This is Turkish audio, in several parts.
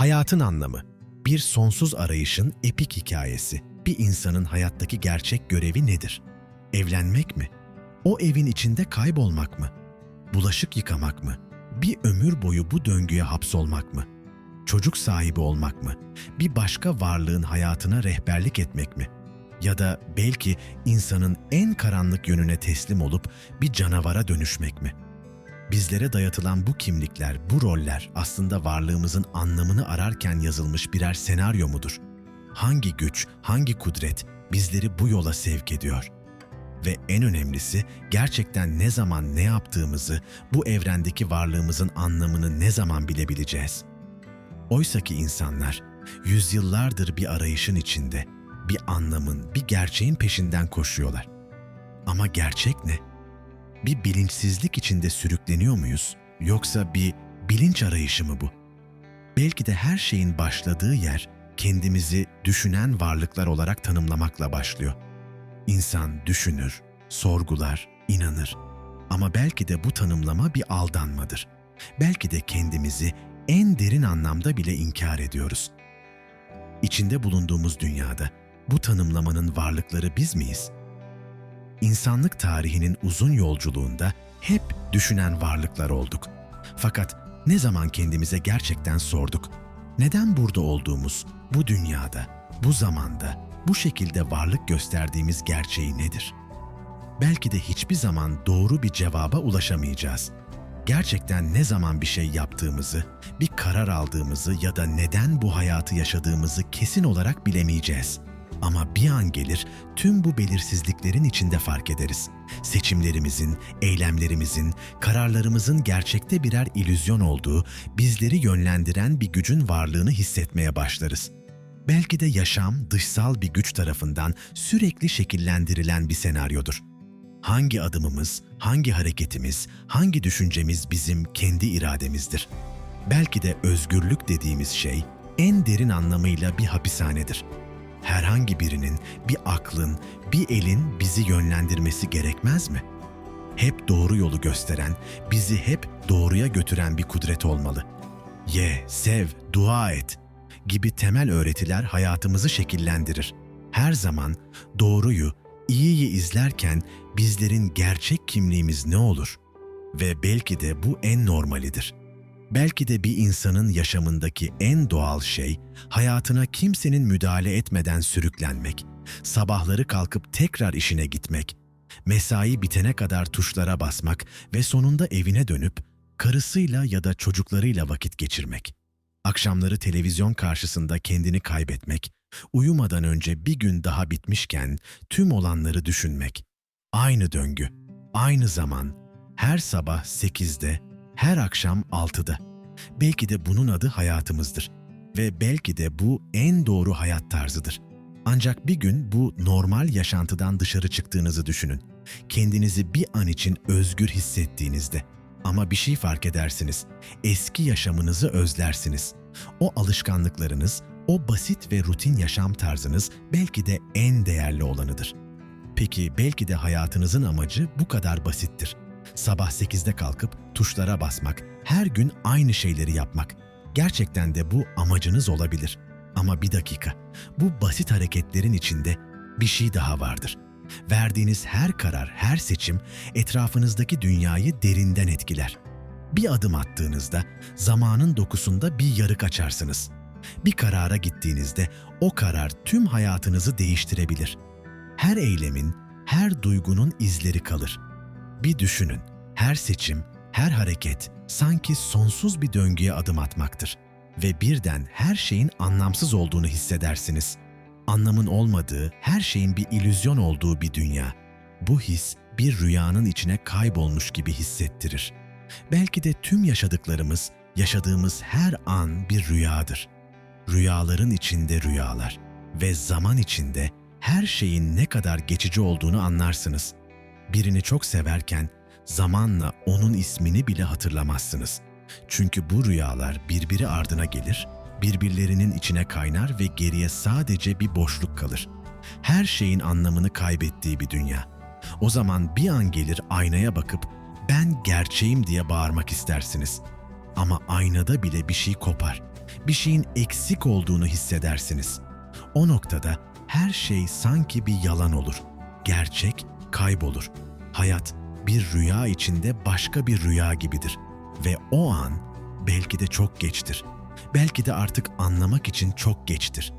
Hayatın anlamı, bir sonsuz arayışın epik hikayesi. Bir insanın hayattaki gerçek görevi nedir? Evlenmek mi? O evin içinde kaybolmak mı? Bulaşık yıkamak mı? Bir ömür boyu bu döngüye hapsolmak mı? Çocuk sahibi olmak mı? Bir başka varlığın hayatına rehberlik etmek mi? Ya da belki insanın en karanlık yönüne teslim olup bir canavara dönüşmek mi? Bizlere dayatılan bu kimlikler, bu roller aslında varlığımızın anlamını ararken yazılmış birer senaryo mudur? Hangi güç, hangi kudret bizleri bu yola sevk ediyor? Ve en önemlisi gerçekten ne zaman ne yaptığımızı, bu evrendeki varlığımızın anlamını ne zaman bilebileceğiz? Oysaki insanlar yüzyıllardır bir arayışın içinde, bir anlamın, bir gerçeğin peşinden koşuyorlar. Ama gerçek ne? Bir bilinçsizlik içinde sürükleniyor muyuz? Yoksa bir bilinç arayışı mı bu? Belki de her şeyin başladığı yer kendimizi düşünen varlıklar olarak tanımlamakla başlıyor. İnsan düşünür, sorgular, inanır. Ama belki de bu tanımlama bir aldanmadır. Belki de kendimizi en derin anlamda bile inkar ediyoruz. İçinde bulunduğumuz dünyada bu tanımlamanın varlıkları biz miyiz?'' İnsanlık tarihinin uzun yolculuğunda hep düşünen varlıklar olduk. Fakat ne zaman kendimize gerçekten sorduk, neden burada olduğumuz, bu dünyada, bu zamanda, bu şekilde varlık gösterdiğimiz gerçeği nedir? Belki de hiçbir zaman doğru bir cevaba ulaşamayacağız. Gerçekten ne zaman bir şey yaptığımızı, bir karar aldığımızı ya da neden bu hayatı yaşadığımızı kesin olarak bilemeyeceğiz.'' Ama bir an gelir tüm bu belirsizliklerin içinde fark ederiz. Seçimlerimizin, eylemlerimizin, kararlarımızın gerçekte birer ilüzyon olduğu, bizleri yönlendiren bir gücün varlığını hissetmeye başlarız. Belki de yaşam dışsal bir güç tarafından sürekli şekillendirilen bir senaryodur. Hangi adımımız, hangi hareketimiz, hangi düşüncemiz bizim kendi irademizdir. Belki de özgürlük dediğimiz şey en derin anlamıyla bir hapishanedir herhangi birinin, bir aklın, bir elin bizi yönlendirmesi gerekmez mi? Hep doğru yolu gösteren, bizi hep doğruya götüren bir kudret olmalı. Ye, sev, dua et gibi temel öğretiler hayatımızı şekillendirir. Her zaman doğruyu, iyiyi izlerken bizlerin gerçek kimliğimiz ne olur? Ve belki de bu en normalidir.'' Belki de bir insanın yaşamındaki en doğal şey hayatına kimsenin müdahale etmeden sürüklenmek, sabahları kalkıp tekrar işine gitmek, mesai bitene kadar tuşlara basmak ve sonunda evine dönüp karısıyla ya da çocuklarıyla vakit geçirmek. Akşamları televizyon karşısında kendini kaybetmek, uyumadan önce bir gün daha bitmişken tüm olanları düşünmek. Aynı döngü, aynı zaman, her sabah 8'de her akşam 6'da. Belki de bunun adı hayatımızdır ve belki de bu en doğru hayat tarzıdır. Ancak bir gün bu normal yaşantıdan dışarı çıktığınızı düşünün. Kendinizi bir an için özgür hissettiğinizde. Ama bir şey fark edersiniz. Eski yaşamınızı özlersiniz. O alışkanlıklarınız, o basit ve rutin yaşam tarzınız belki de en değerli olanıdır. Peki belki de hayatınızın amacı bu kadar basittir. Sabah 8'de kalkıp tuşlara basmak, her gün aynı şeyleri yapmak. Gerçekten de bu amacınız olabilir. Ama bir dakika, bu basit hareketlerin içinde bir şey daha vardır. Verdiğiniz her karar, her seçim etrafınızdaki dünyayı derinden etkiler. Bir adım attığınızda zamanın dokusunda bir yarık açarsınız. Bir karara gittiğinizde o karar tüm hayatınızı değiştirebilir. Her eylemin, her duygunun izleri kalır. Bir düşünün, her seçim, her hareket sanki sonsuz bir döngüye adım atmaktır ve birden her şeyin anlamsız olduğunu hissedersiniz. Anlamın olmadığı, her şeyin bir ilüzyon olduğu bir dünya. Bu his bir rüyanın içine kaybolmuş gibi hissettirir. Belki de tüm yaşadıklarımız, yaşadığımız her an bir rüyadır. Rüyaların içinde rüyalar ve zaman içinde her şeyin ne kadar geçici olduğunu anlarsınız. Birini çok severken zamanla onun ismini bile hatırlamazsınız. Çünkü bu rüyalar birbiri ardına gelir, birbirlerinin içine kaynar ve geriye sadece bir boşluk kalır. Her şeyin anlamını kaybettiği bir dünya. O zaman bir an gelir aynaya bakıp ben gerçeğim diye bağırmak istersiniz. Ama aynada bile bir şey kopar. Bir şeyin eksik olduğunu hissedersiniz. O noktada her şey sanki bir yalan olur. Gerçek kaybolur. Hayat bir rüya içinde başka bir rüya gibidir. Ve o an belki de çok geçtir. Belki de artık anlamak için çok geçtir.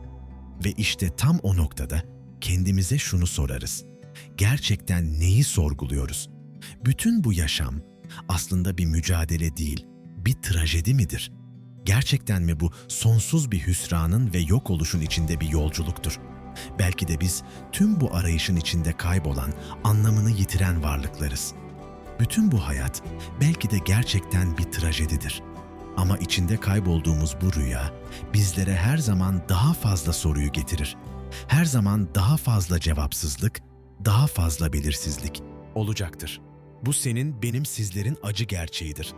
Ve işte tam o noktada kendimize şunu sorarız. Gerçekten neyi sorguluyoruz? Bütün bu yaşam aslında bir mücadele değil, bir trajedi midir? Gerçekten mi bu sonsuz bir hüsranın ve yok oluşun içinde bir yolculuktur? Belki de biz tüm bu arayışın içinde kaybolan, anlamını yitiren varlıklarız. Bütün bu hayat belki de gerçekten bir trajedidir. Ama içinde kaybolduğumuz bu rüya bizlere her zaman daha fazla soruyu getirir. Her zaman daha fazla cevapsızlık, daha fazla belirsizlik olacaktır. Bu senin benim sizlerin acı gerçeğidir.